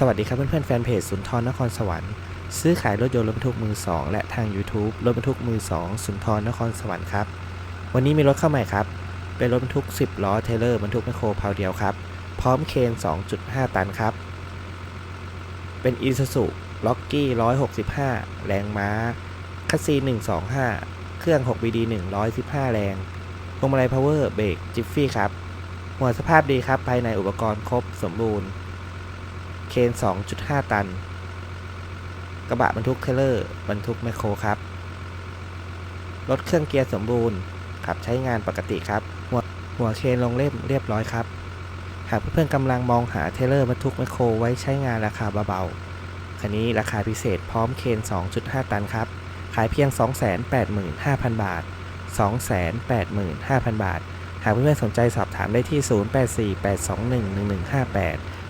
สวัสดีครับเพื่อนๆแฟนเพจสุนทรนครสวรรค์ซื้อขายรถยนต์รถบรรทุกมือ2และทาง YouTube รถบรรทุกมือ2สุนทรนครสวรรค์ครับ วันนี้มีรถเข้าใหม่ครับ เป็นรถบรรทุก 10 ล้อเทเลอร์บรรทุกแมคโครเพาเดียวครับ พร้อมเคน 2.5 ตันครับ เป็น i s u z u l o c k y 165 แรงม้าคัสซี 125 เครื่อง 6BD 115 แรงพวงมาลัยพาวเวอร์เบรกจิฟฟี่ครับหัวสภาพดีครับภายในอุปกรณ์ครบสมบูรณ์ เคน 2.5 ตัน กระบะบรรทุกเทเลอร์ บรรทุกแมคโครครับ รถเครื่องเกียร์สมบูรณ์ ขับใช้งานปกติครับ หัวหัวเคนลงเล่มเรียบร้อยครับ หากเพื่อนๆกำลังมองหาเทเลอร์บรรทุกแมคโครไว้ใช้งานราคาเบาๆ คันนี้ราคาพิเศษพร้อมเคน 2.5 ตันครับ ขายเพียง 285,000 บาท 285,000 บาท หากเพื่อนๆสนใจสอบถามได้ที่ 0848211158